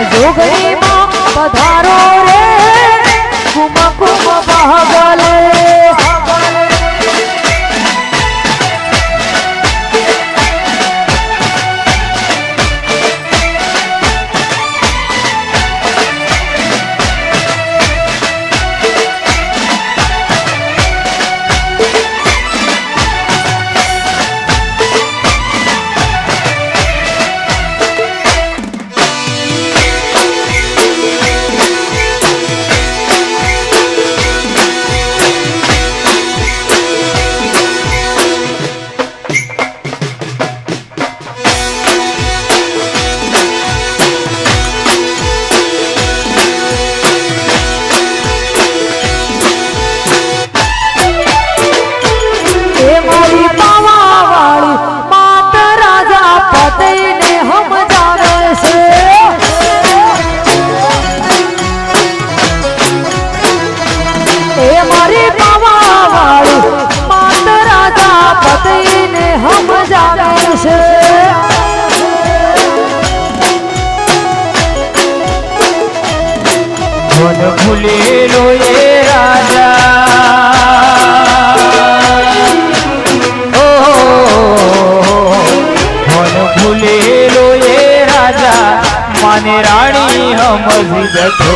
如果你。That.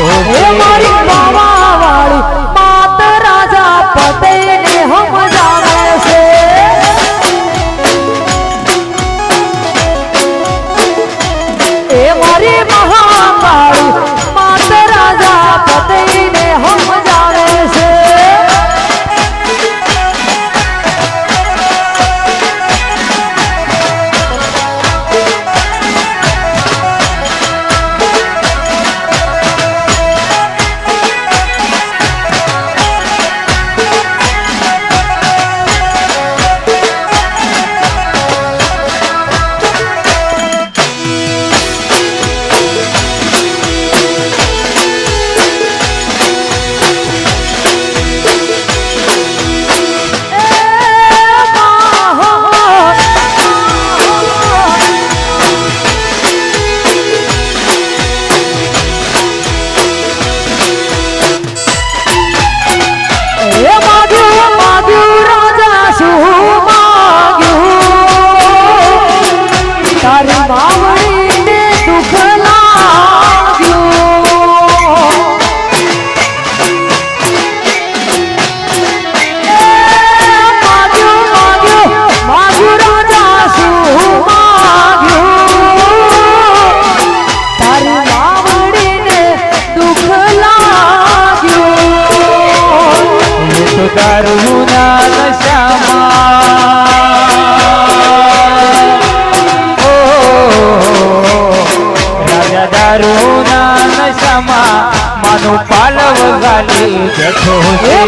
માનું પાલવ ગાલી. જતો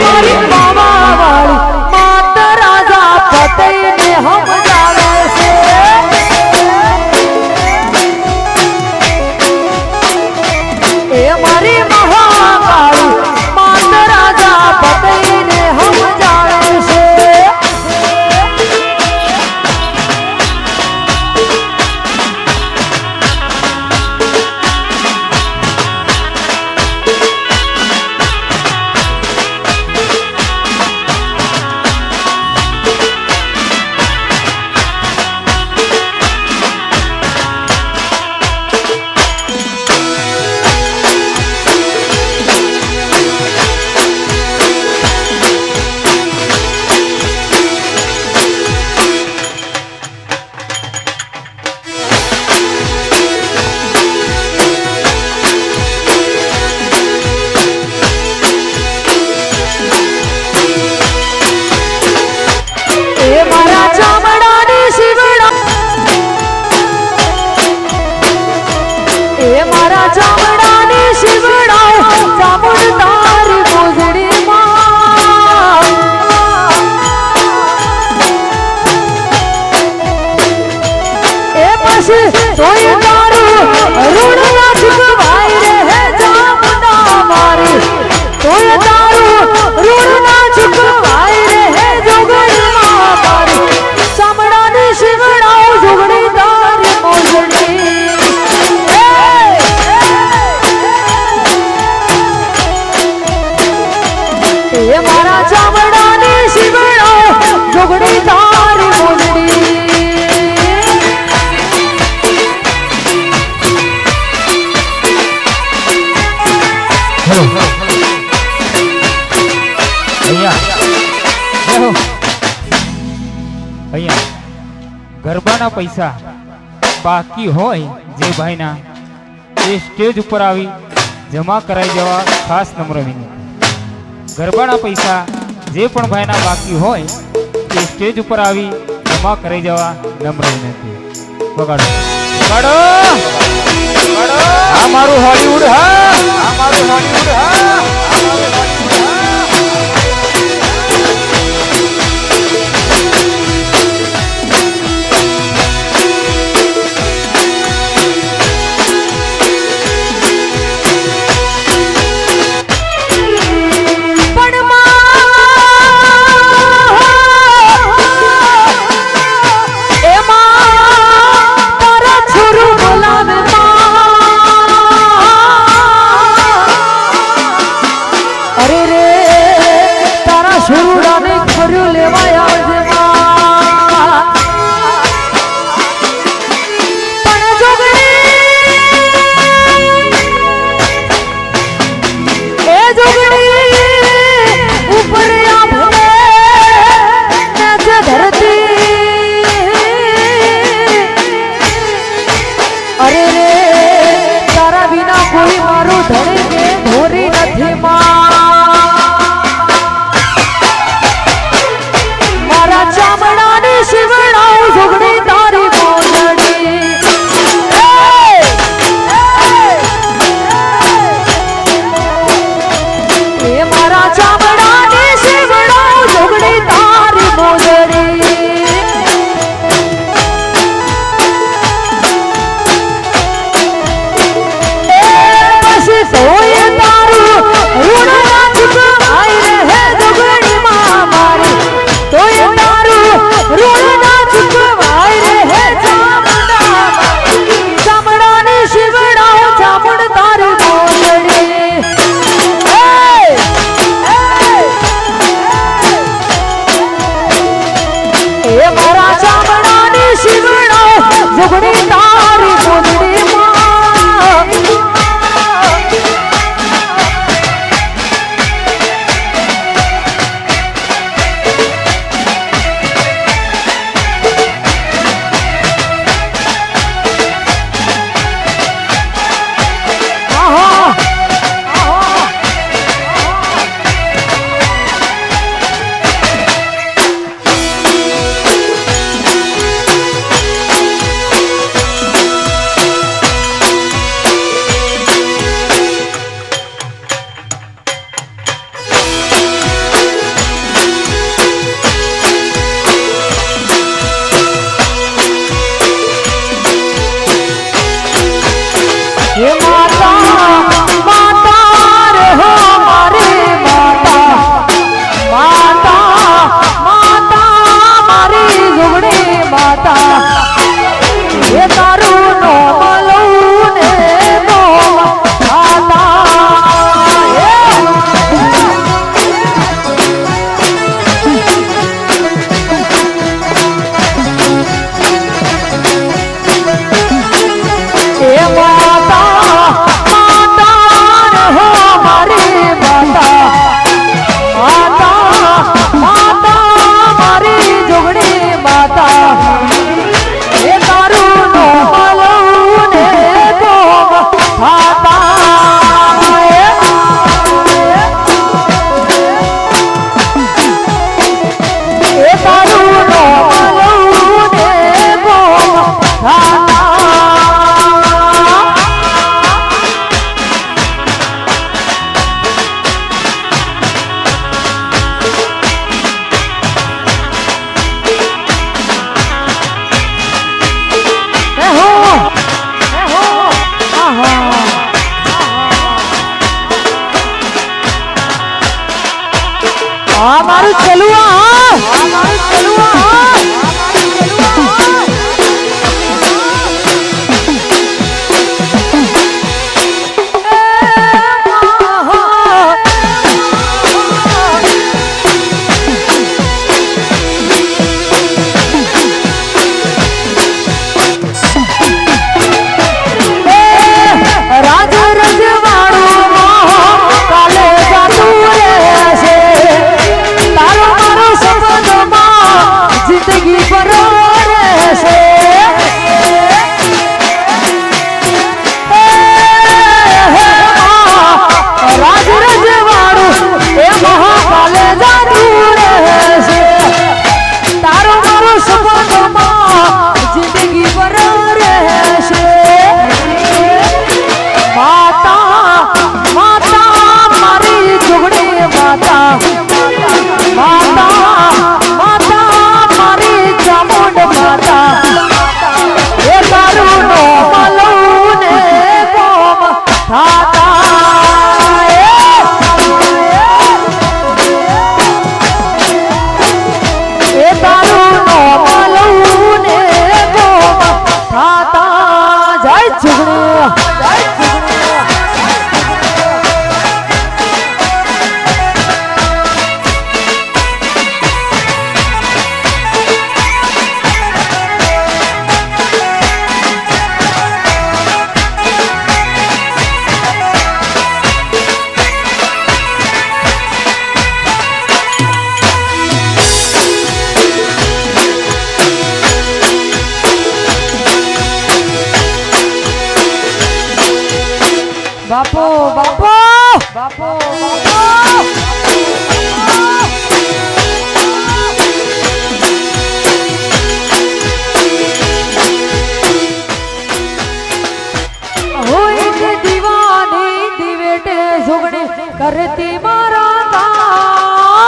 મારી મામા વાળી તોય તારું ઋણ જેના પૈસા બાકી હોય જે ભાઈના, એ સ્ટેજ ઉપર આવી જમા કરાઈ જવા ખાસ નમ્ર વિનંતી. ગરબાના પૈસા જે પણ ભાઈના બાકી હોય, એ સ્ટેજ ઉપર આવી જમા કરાઈ જવા નમ્ર વિનંતી. બગાડો વગાડો! આ મારું હોલીવુડ હા! આ મારું હોલીવુડ હા! Arere.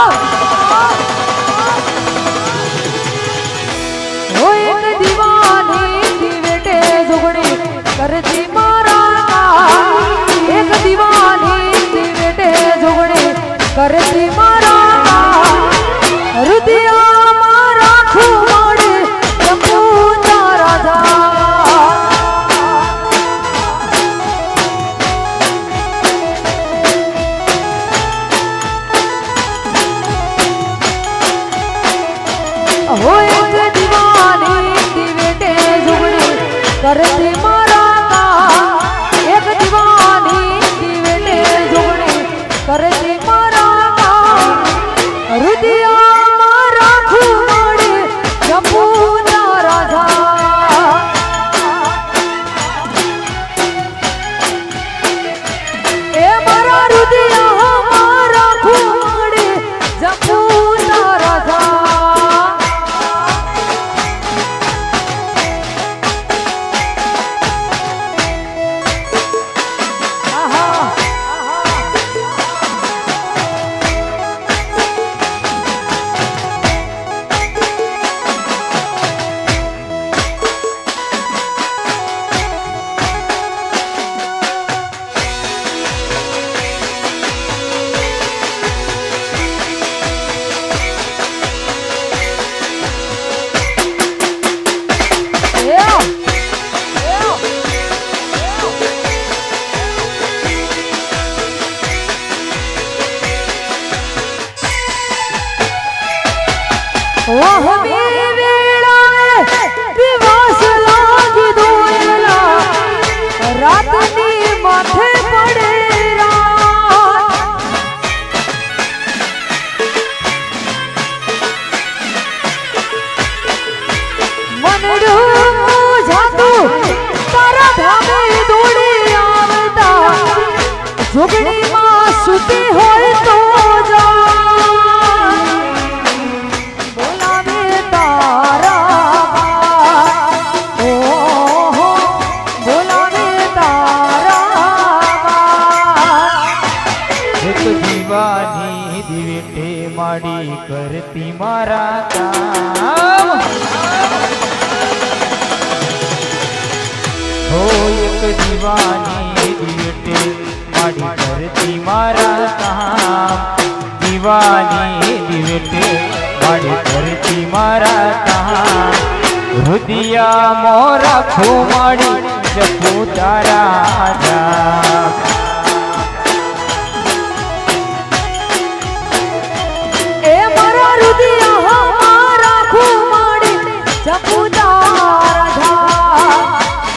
કામ હોય દીવાની દિવેટે ઝુગડી કરતી હો એક દીવાની દીટે મારી ધરતી મારા કામ દીવાની દીવટે મારી ધરતી મારા કામ રુદિયા મોરા ખો મારી જપો તારા